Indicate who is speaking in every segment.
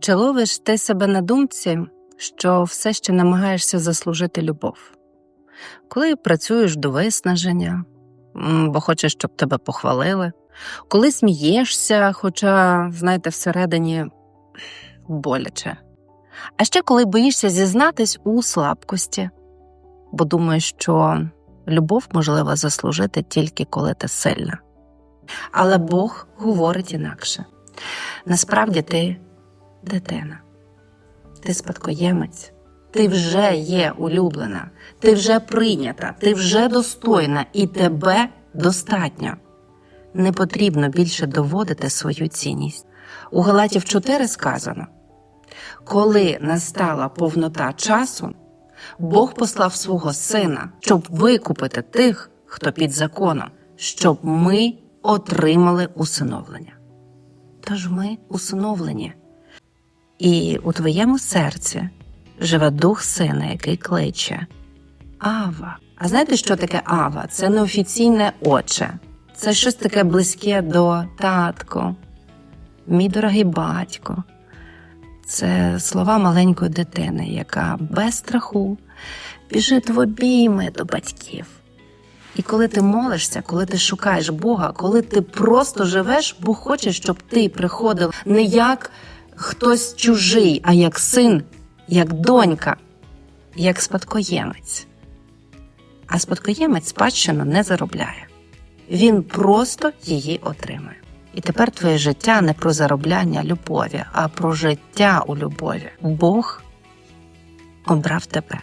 Speaker 1: Чи ловиш ти себе на думці, що все ще намагаєшся заслужити любов? Коли працюєш до виснаження, бо хочеш, щоб тебе похвалили, коли смієшся, хоча, знаєте, всередині боляче. А ще коли боїшся зізнатись у слабкості, бо думаєш, що любов можливо заслужити тільки коли ти сильна. Але Бог говорить інакше. Насправді ти дитина, ти спадкоємець, ти вже є улюблена, ти вже прийнята, ти вже достойна і тебе достатньо. Не потрібно більше доводити свою цінність. У Галатів 4 сказано: коли настала повнота часу, Бог послав свого сина, щоб викупити тих, хто під законом, щоб ми отримали усиновлення. Тож ми усиновлені. І у твоєму серці живе дух сина, який кличе Ава. А знаєте, що таке Ава? Це неофіційне отче. Це щось таке близьке до татко, мій дорогий батько. Це слова маленької дитини, яка без страху біжить в обійми до батьків. І коли ти молишся, коли ти шукаєш Бога, коли ти просто живеш, Бог хоче, щоб ти приходив не як хтось чужий, а як син, як донька, як спадкоємець. А спадкоємець спадщину не заробляє. Він просто її отримує. І тепер твоє життя не про заробляння любові, а про життя у любові. Бог обрав тебе,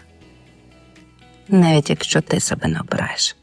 Speaker 1: навіть якщо ти себе не обираєш.